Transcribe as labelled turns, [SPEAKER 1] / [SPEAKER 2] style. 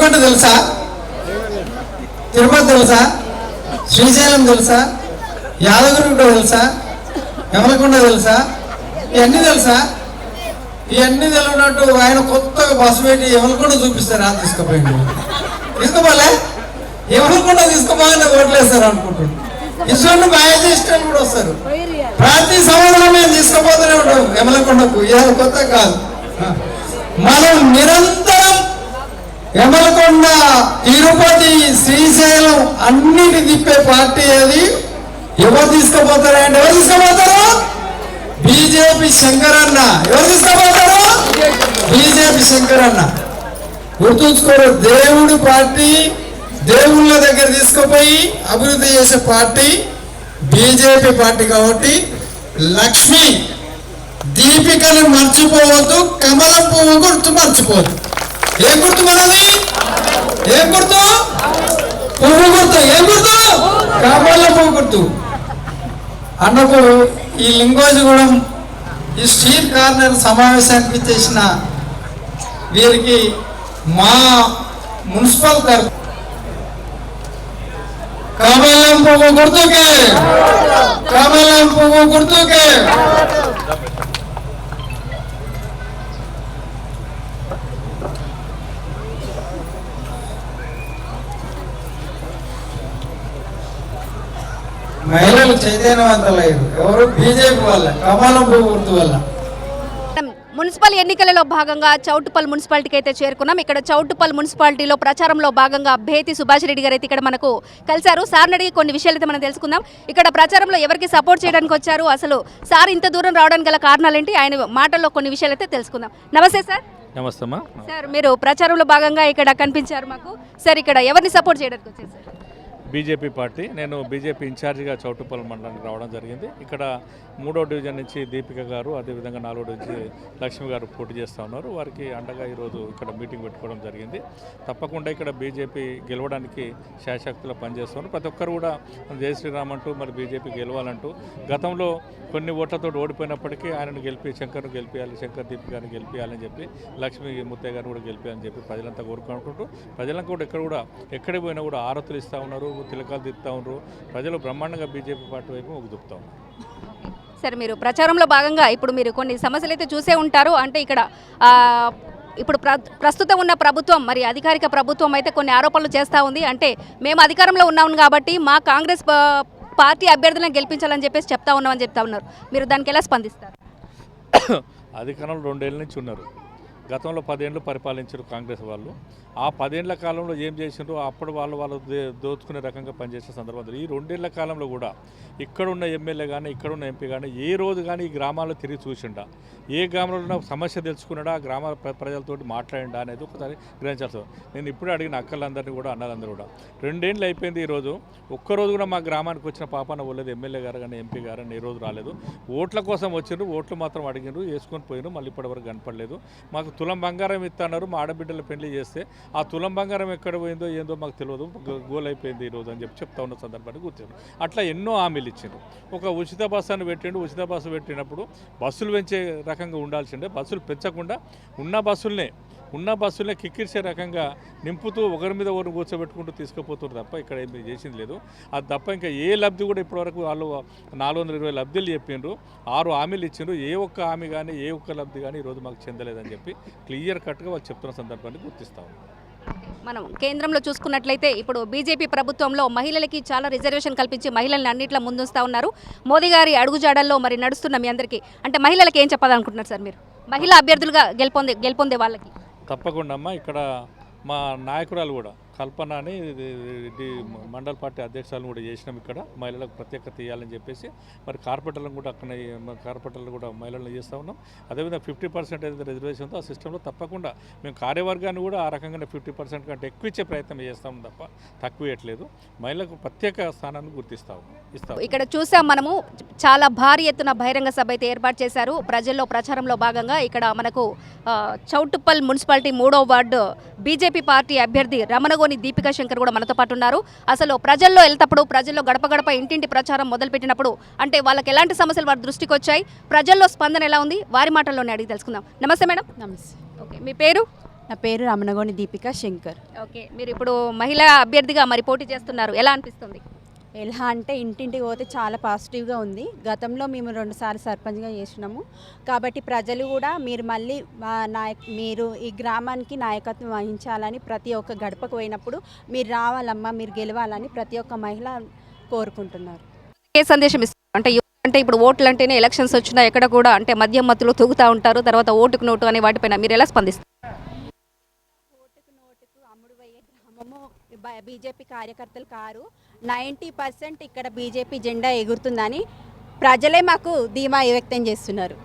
[SPEAKER 1] గోల్కొండ తెలుసా? తిరుపతి తెలుసా? శ్రీశైలం తెలుసా? యాదగిరిగుట్ట తెలుసా? యమలకొండ తెలుసా? ఇవన్నీ తెలుసా? ఇవన్నీ తెలియనట్టు ఆయన కొత్తగా బస్సు పెట్టి ఎవరికొండ చూపిస్తారు ఆ తీసుకుపోయింది తీసుకోపోలే ఎవరికొండ తీసుకుపోగానే ఓట్లేస్తారు అనుకుంటున్నాను ఇటువంటి బయోజిస్టులు కూడా వస్తారు. ప్రతి సంవత్సరం మేము తీసుకుపోతూనే ఉంటాం ఎమలకొండకు ఇవాళ కొత్త కాదు. మనం నిరంతరం యమలకొండ తిరుపతి శ్రీశైలం అన్నిటి తిప్పే పార్టీ అది. ఎవరు తీసుకుపోతారంటే ఎవరు తీసుకుపోతారు? బీజేపీ శంకరన్న. ఎవరు తీసుకుపోతారు? బీజేపీ శంకరన్న. గుర్తుంచుకోరు దేవుడి పార్టీ దేవుళ్ళ దగ్గర తీసుకుపోయి అభివృద్ధి చేసే పార్టీ బీజేపీ పార్టీ కాబట్టి. లక్ష్మి దీపికను మర్చిపోవద్దు కమలం పువ్వు గుర్తు మర్చిపోవద్దు ఏం గుర్తు మనది? ఏం గుర్తు? పువ్వు గుర్తు. ఏం గుర్తు? కమలం పువ్వు గుర్తు. అన్నప్పుడు ఈ లింగోజగూడెం ఈ స్టీల్ కార్నర్ సమావేశానికి చేసిన వీరికి మా మున్సిపల్ తరఫు కమలం పువ్వు గుర్తుకే. కమలం పువ్వు గుర్తుకే. మహిళలు చైతన్యవంతులయ్యారు. ఎవరు? బీజేపీ వల్ల కమలం గుర్తు వల్ల.
[SPEAKER 2] మున్సిపల్ ఎన్నికలలో భాగంగా చౌటుపల్ మున్సిపాలిటీకి అయితే చేరుకున్నాం. ఇక్కడ చౌటుపల్ మున్సిపాలిటీలో ప్రచారంలో భాగంగా భేతి సుభాష్ రెడ్డి గారు అయితే ఇక్కడ మనకు కలిశారు. సార్ని అడిగి కొన్ని విషయాలు అయితే మనం తెలుసుకుందాం. ఇక్కడ ప్రచారంలో ఎవరికి సపోర్ట్ చేయడానికి వచ్చారు? అసలు సార్ ఇంత దూరం రావడానికి గల కారణాలేంటి? ఆయన మాటల్లో కొన్ని విషయాలు అయితే తెలుసుకుందాం. నమస్తే సార్.
[SPEAKER 3] నమస్తే
[SPEAKER 2] సార్ మీరు ప్రచారంలో భాగంగా ఇక్కడ కనిపించారు మాకు. సార్ ఇక్కడ ఎవరిని సపోర్ట్ చేయడానికి వచ్చారు సార్?
[SPEAKER 3] బీజేపీ పార్టీ నేను బీజేపీ ఇన్ఛార్జిగా చౌటుపల్లి మండలానికి రావడం జరిగింది. ఇక్కడ మూడో డివిజన్ నుంచి దీపిక గారు అదేవిధంగా నాలుగో నుంచి లక్ష్మి గారు పోటీ చేస్తూ ఉన్నారు. వారికి అండగా ఈరోజు ఇక్కడ మీటింగ్ పెట్టుకోవడం జరిగింది. తప్పకుండా ఇక్కడ బీజేపీ గెలవడానికి శాశక్తులు పనిచేస్తున్నారు. ప్రతి ఒక్కరు కూడా జై శ్రీరామ్ అంటూ మరి బీజేపీ గెలవాలంటూ గతంలో కొన్ని ఓట్లతో ఓడిపోయినప్పటికీ ఆయనను గెలిపి శంకర్ను గెలిపించాలి శంకర్ దీపికాని గెలిపించాలని చెప్పి లక్ష్మి ముత్తయ్య గారిని కూడా గెలిపించాలని చెప్పి ప్రజలంతా కోరుకుంటుంటూ ప్రజలకు కూడా ఇక్కడ కూడా ఎక్కడికి పోయినా కూడా ఆరతులు ఇస్తూ ఉన్నారు. తిలకాలు తిప్పుతూ ఉన్నారు ప్రజలు బ్రహ్మాండంగా బీజేపీ పార్టీ వైపు చూపుతా ఉన్నారు
[SPEAKER 2] సార్ మీరు ప్రచారంలో భాగంగా ఇప్పుడు మీరు కొన్ని సమస్యలు అయితే చూసే ఉంటారు. అంటే ఇక్కడ ఇప్పుడు ప్ర ప్రస్తుతం ఉన్న ప్రభుత్వం మరి అధికారిక ప్రభుత్వం అయితే కొన్ని ఆరోపణలు చేస్తూ ఉంది. అంటే మేము అధికారంలో ఉన్నాం కాబట్టి మా కాంగ్రెస్ పార్టీ అభ్యర్థులను గెలిపించాలని చెప్పేసి చెప్తా ఉన్నామని చెప్తా ఉన్నారు. మీరు దానికి ఎలా స్పందిస్తారు?
[SPEAKER 3] అధికారంలో రెండేళ్ళ నుంచి ఉన్నారు. గతంలో పదేళ్ళు పరిపాలించారు కాంగ్రెస్ వాళ్ళు. ఆ పదేళ్ళ కాలంలో ఏం చేసిండ్రో అప్పుడు వాళ్ళు వాళ్ళు దోచుకునే రకంగా పనిచేసే సందర్భంలో ఈ రెండేళ్ళ కాలంలో కూడా ఇక్కడున్న ఎమ్మెల్యే కానీ ఇక్కడున్న ఎంపీ కానీ ఏ రోజు కానీ ఈ గ్రామాల్లో తిరిగి చూసిండా. ఏ గ్రామంలో ఉన్న సమస్య తెలుసుకున్నాడా ఆ గ్రామ ప్రజలతో ప్రజలతోటి మాట్లాడిండా అనేది ఒకసారి గ్రహించాల్సి నేను ఇప్పుడే అడిగిన అక్కలందరినీ కూడా అన్నలందరూ కూడా రెండేళ్ళు అయిపోయింది ఈరోజు ఒక్కరోజు కూడా మా గ్రామానికి వచ్చిన పాపాన పోలేదు. ఎమ్మెల్యే గారు కానీ ఎంపీ గారు కానీ ఏ రోజు రాలేదు. ఓట్ల కోసం వచ్చిండ్రు ఓట్లు మాత్రం అడిగిండ్రు వేసుకొని పోయినారు మళ్ళీ ఇప్పటివరకు కనపడలేదు. మాకు తులం బంగారం ఇస్తున్నారు మా ఆడబిడ్డల పెళ్ళి చేస్తే ఆ తులం బంగారం ఎక్కడ పోయిందో ఏందో మాకు తెలియదు. గో- గోల్ అయిపోయింది ఈరోజు అని చెప్పి చెప్తా ఉన్న సందర్భాన్ని గుర్తిండు అట్లా ఎన్నో హామీలు ఇచ్చిండ్రు. ఒక ఉచిత బస్సు అని పెట్టిండు ఉచిత బస్సు పెట్టినప్పుడు బస్సులు పెంచే రకంగా ఉండాల్సిందే. బస్సులు పెంచకుండా ఉన్న బస్సులనే ఉన్న బస్సులనే కిక్కిరిసే రకంగా నింపుతూ ఒకరి మీద ఒకరు కూర్చోబెట్టుకుంటూ తీసుకుపోతున్నారు తప్ప ఇక్కడ ఏమి చేసింది లేదు. అది తప్ప ఇంకా ఏ లబ్ధి కూడా ఇప్పటివరకు వాళ్ళు నాలుగు వందల ఇరవై లబ్ధులు చెప్పిండ్రు ఆరు హామీలు ఇచ్చిండ్రు. ఏ ఒక్క హామీ కానీ ఏ ఒక్క లబ్ధి కానీ ఈరోజు మాకు చెందలేదని చెప్పి క్లియర్ కట్గా వాళ్ళు చెప్తున్న సందర్భాన్ని గుర్తిస్తాము
[SPEAKER 2] మనం కేంద్రంలో చూసుకున్నట్లయితే ఇప్పుడు బీజేపీ ప్రభుత్వంలో మహిళలకి చాలా రిజర్వేషన్ కల్పించి మహిళల్ని అన్నింటిలో ముందుంస్తూ ఉన్నారు. మోదీ గారి అడుగుజాడల్లో మరి నడుస్తున్న మీ అందరికీ. అంటే మహిళలకి ఏం చెప్పాలనుకుంటున్నారు సార్ మీరు? మహిళా అభ్యర్థులుగా గెలుపొందే గెలుపొందే వాళ్ళకి.
[SPEAKER 3] తప్పకుండా అమ్మ. ఇక్కడ మా నాయకురాలు కూడా. కల్పన అని మండల పార్టీ అధ్యక్షులను కూడా చేసినాం ఇక్కడ. మహిళలకు ప్రత్యేకత ఇవ్వాలని చెప్పేసి మరి కార్పొరేటర్లను కూడా అక్కడ కార్పొరేటర్లు కూడా మహిళలను చేస్తూ ఉన్నాం. అదేవిధంగా ఫిఫ్టీ పర్సెంట్ ఏదైతే రిజర్వేషన్ ఉందో ఆ సిస్టంలో తప్పకుండా మేము కార్యవర్గాన్ని కూడా ఆ రకంగానే ఫిఫ్టీ పర్సెంట్ కంటే ఎక్కువ ఇచ్చే ప్రయత్నం చేస్తాం తప్ప తక్కువ ఇవ్వట్లేదు మహిళలకు ప్రత్యేక స్థానాన్ని గుర్తిస్తాము ఇస్తాము
[SPEAKER 2] ఇక్కడ చూసాం మనము చాలా భారీ ఎత్తున బహిరంగ సభ అయితే ఏర్పాటు చేశారు. ప్రజల్లో ప్రచారంలో భాగంగా ఇక్కడ మనకు చౌటుప్పల్ మున్సిపాలిటీ మూడో వార్డు బీజేపీ పార్టీ అభ్యర్థి రమణగోని దీపికా శంకర్ కూడా మనతో పాటు ఉన్నారు. అసలు ప్రజల్లో వెళ్తప్పుడు ప్రజల్లో గడప గడప ఇంటింటి ప్రచారం మొదలుపెట్టినప్పుడు అంటే వాళ్ళకి ఎలాంటి సమస్యలు వారి దృష్టికి వచ్చాయి ప్రజల్లో స్పందన ఎలా ఉంది వారి మాటల్లోనే అడిగి తెలుసుకుందాం. నమస్తే మేడం.
[SPEAKER 4] నమస్తే.
[SPEAKER 2] ఓకే మీ పేరు?
[SPEAKER 4] నా పేరు రమణగోని దీపిక శంకర్.
[SPEAKER 2] ఓకే మీరు ఇప్పుడు మహిళా అభ్యర్థిగా మరి పోటీ చేస్తున్నారు. ఎలా అనిపిస్తుంది?
[SPEAKER 4] ఎలా అంటే ఇంటింటికి పోతే చాలా పాజిటివ్గా ఉంది. గతంలో మేము రెండుసార్లు సర్పంచ్గా చేసినాము. కాబట్టి ప్రజలు కూడా మీరు మళ్ళీ మా నాయక్ మీరు ఈ గ్రామానికి నాయకత్వం వహించాలని ప్రతి ఒక్క గడపకు పోయినప్పుడు మీరు రావాలమ్మా మీరు గెలవాలని ప్రతి ఒక్క మహిళ కోరుకుంటున్నారు.
[SPEAKER 2] ఏ సందేశం ఇస్తారు? అంటే అంటే ఇప్పుడు ఓట్లు అంటేనే ఎలక్షన్స్ వచ్చినా ఎక్కడ కూడా అంటే మద్యం మత్తులో తూగుతూ ఉంటారు. తర్వాత ఓటుకు నోటు అనే వాటిపైన మీరు ఎలా స్పందిస్తారు?
[SPEAKER 4] ఓటుకు అమ్ముడువయ్యే గ్రామము బీజేపీ కార్యకర్తలు కారు. నైంటీ పర్సెంట్ ఇక్కడ బీజేపీ జెండా ఎగురుతుందని ప్రజలే మాకు ధీమా వ్యక్తం చేస్తున్నారు.